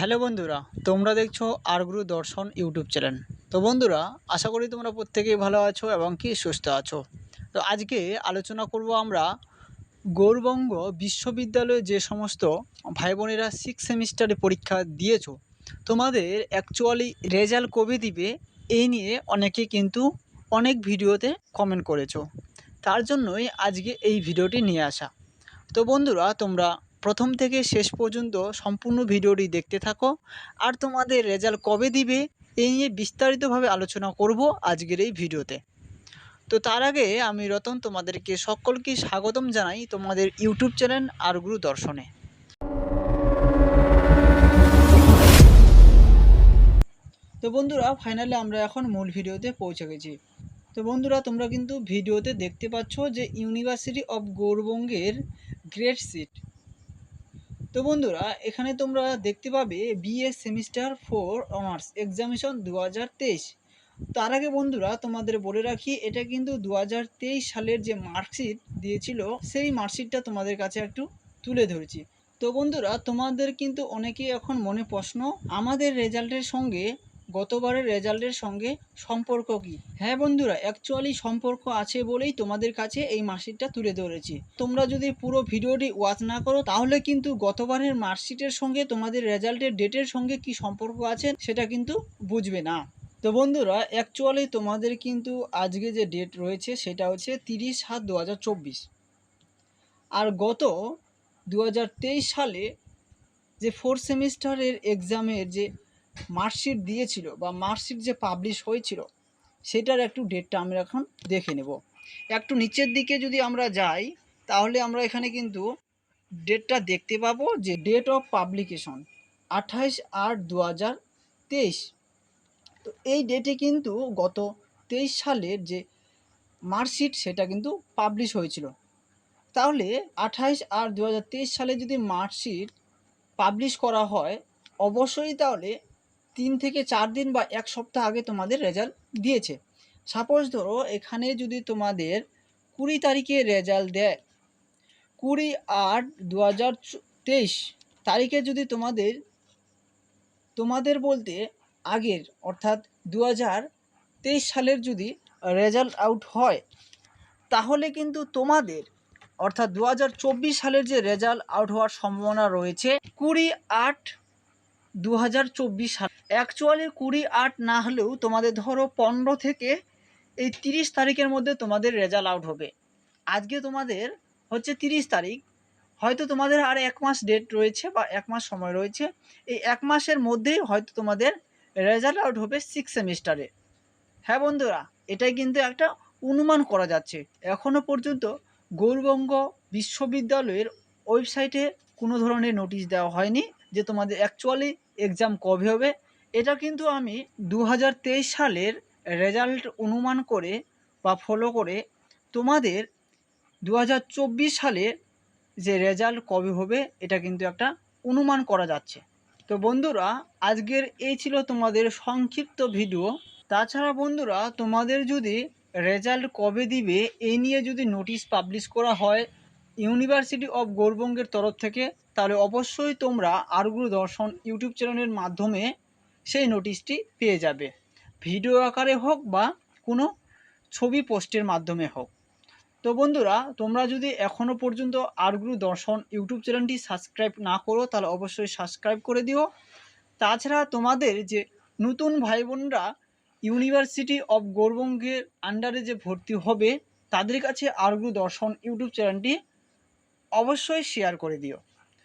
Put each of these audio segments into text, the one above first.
Hello বন্ধুরা, তোমরা দেখছ আরগুরু দর্শন ইউটিউব চ্যানেল। তো বন্ধুরা, আশা করি তোমরা প্রত্যেকেই ভালো আছো এবং কি সুস্থ আছো। তো আজকে আলোচনা করব আমরা গৌরবঙ্গ বিশ্ববিদ্যালয়ে যে সমস্ত ভাই বোনেরা সিক্স সেমিস্টারে পরীক্ষা দিয়েছ, তোমাদের অ্যাকচুয়ালি রেজাল্ট কবে দিবে এই নিয়ে অনেকে কিন্তু অনেক ভিডিওতে কমেন্ট করেছ। তার জন্যই আজকে এই ভিডিওটি নিয়ে আসা। তো বন্ধুরা, তোমরা প্রথম থেকে শেষ পর্যন্ত সম্পূর্ণ ভিডিওটি দেখতে থাকো। আর তোমাদের রেজাল্ট কবে দিবে এই নিয়ে বিস্তারিতভাবে আলোচনা করব আজকের এই ভিডিওতে। তো তার আগে আমি রতন তোমাদেরকে সকলকে স্বাগতম জানাই তোমাদের ইউটিউব চ্যানেল আর গুরু দর্শনে। তো বন্ধুরা, ফাইনালি আমরা এখন মূল ভিডিওতে পৌঁছে গেছি। তো বন্ধুরা, তোমরা কিন্তু ভিডিওতে দেখতে পাচ্ছ যে ইউনিভার্সিটি অফ গৌরবঙ্গের গ্রেড সিট। তো বন্ধুরা, এখানে তোমরা দেখতে পাবে BA semester four honours examination দু হাজার তেইশ। তার আগে বন্ধুরা, তোমাদের বলে রাখি, এটা কিন্তু দু হাজার তেইশ সালের যে মার্কশিট দিয়েছিল, সেই মার্কশিটটা তোমাদের কাছে একটু তুলে ধরেছি। তো বন্ধুরা, তোমাদের কিন্তু অনেকেই এখন মনে প্রশ্ন, আমাদের রেজাল্টের সঙ্গে গতবারের রেজাল্টের সঙ্গে সম্পর্ক কি? হ্যাঁ বন্ধুরা অ্যাকচুয়ালি সম্পর্ক আছে বলেই তোমাদের কাছে এই মার্কশিটটা তুলে ধরেছি। তোমরা যদি পুরো ভিডিওটি ওয়াচ না করো, তাহলে কিন্তু গতবারের মার্কশিটের সঙ্গে তোমাদের রেজাল্টের ডেটের সঙ্গে কি সম্পর্ক আছে সেটা কিন্তু বুঝবে না। তো বন্ধুরা অ্যাকচুয়ালি তোমাদের কিন্তু আজকে যে ডেট রয়েছে সেটা হচ্ছে তিরিশ সাত দু আর গত দু হাজার তেইশ সালে যে ফোর্থ সেমিস্টারের এক্সামের যে মার্কশিট দিয়েছিল বা মার্কশিট যে পাবলিশ হয়েছিল, সেটার একটু ডেটটা আমরা এখন দেখে নেব। একটু নিচের দিকে যদি আমরা যাই, তাহলে আমরা এখানে কিন্তু ডেটটা দেখতে পাবো যে ডেট অফ পাবলিকেশন আঠাইশ আট দু হাজার তেইশ। তো এই ডেটে কিন্তু গত তেইশ সালের যে মার্কশিট, সেটা কিন্তু পাবলিশ হয়েছিল। তাহলে আঠাইশ আট দু সালে যদি মার্কশিট পাবলিশ করা হয়, অবশ্যই তাহলে তিন থেকে চার দিন বা এক সপ্তাহ আগে তোমাদের রেজাল্ট দিয়েছে। সাপোজ ধরো এখানে যদি তোমাদের কুড়ি তারিখে রেজাল্ট দেয়, কুড়ি আট দু তেইশ তারিখে যদি তোমাদের তোমাদের বলতে আগের অর্থাৎ দু তেইশ সালের যদি রেজাল্ট আউট হয়, তাহলে কিন্তু তোমাদের অর্থাৎ দু হাজার চব্বিশ সালের যে রেজাল্ট আউট হওয়ার সম্ভাবনা রয়েছে কুড়ি আট দু হাজার চব্বিশ সাল। অ্যাকচুয়ালি কুড়ি আট না হলেও তোমাদের ধরো পনেরো থেকে এই তিরিশ তারিখের মধ্যে তোমাদের রেজাল্ট আউট হবে। আজকে তোমাদের হচ্ছে তিরিশ তারিখ। হয়তো তোমাদের আর এক মাস ডেট রয়েছে বা এক মাস সময় রয়েছে। এই এক মাসের মধ্যেই হয়তো তোমাদের রেজাল্ট আউট হবে সিক্স সেমিস্টারে হ্যাঁ বন্ধুরা, এটাই কিন্তু একটা অনুমান করা যাচ্ছে। এখনও পর্যন্ত গৌরবঙ্গ বিশ্ববিদ্যালয়ের ওয়েবসাইটে কোনো ধরনের নোটিশ দেওয়া হয়নি। যে তোমাদের অ্যাকচুয়ালি এক্সাম কবে হবে, এটা কিন্তু আমি দু হাজার তেইশ সালের রেজাল্ট অনুমান করে বা ফলো করে তোমাদের দু হাজার চব্বিশ সালে যে রেজাল্ট কবে হবে, এটা কিন্তু একটা অনুমান করা যাচ্ছে। তো বন্ধুরা, আজকের এই ছিল তোমাদের সংক্ষিপ্ত ভিডিও তাছাড়া বন্ধুরা, তোমাদের যদি রেজাল্ট কবে দিবে এই নিয়ে যদি নোটিশ পাবলিশ করা হয় ইউনিভার্সিটি অফ গৌরবঙ্গের তরফ থেকে, তাহলে অবশ্যই তোমরা আরগুরু দর্শন ইউটিউব চ্যানেলের মাধ্যমে সেই নোটিশটি পেয়ে যাবে। ভিডিও আকারে হোক বা কোনো ছবি পোস্টের মাধ্যমে হোক। তো বন্ধুরা, তোমরা যদি এখনও পর্যন্ত আরগুরু দর্শন ইউটিউব চ্যানেলটি সাবস্ক্রাইব না করো, তাহলে অবশ্যই সাবস্ক্রাইব করে দিও। তাছাড়া তোমাদের যে নতুন ভাই বোনরা ইউনিভার্সিটি অফ গৌরবঙ্গের আন্ডারে যে ভর্তি হবে, তাদের কাছে আরগুরু দর্শন ইউটিউব চ্যানেলটি অবশ্যই শেয়ার করে দিও।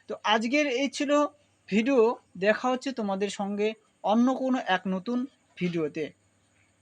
তো আজকের এই ছিল ভিডিও দেখা হচ্ছে তোমাদের সঙ্গে অন্য কোনো এক নতুন ভিডিওতে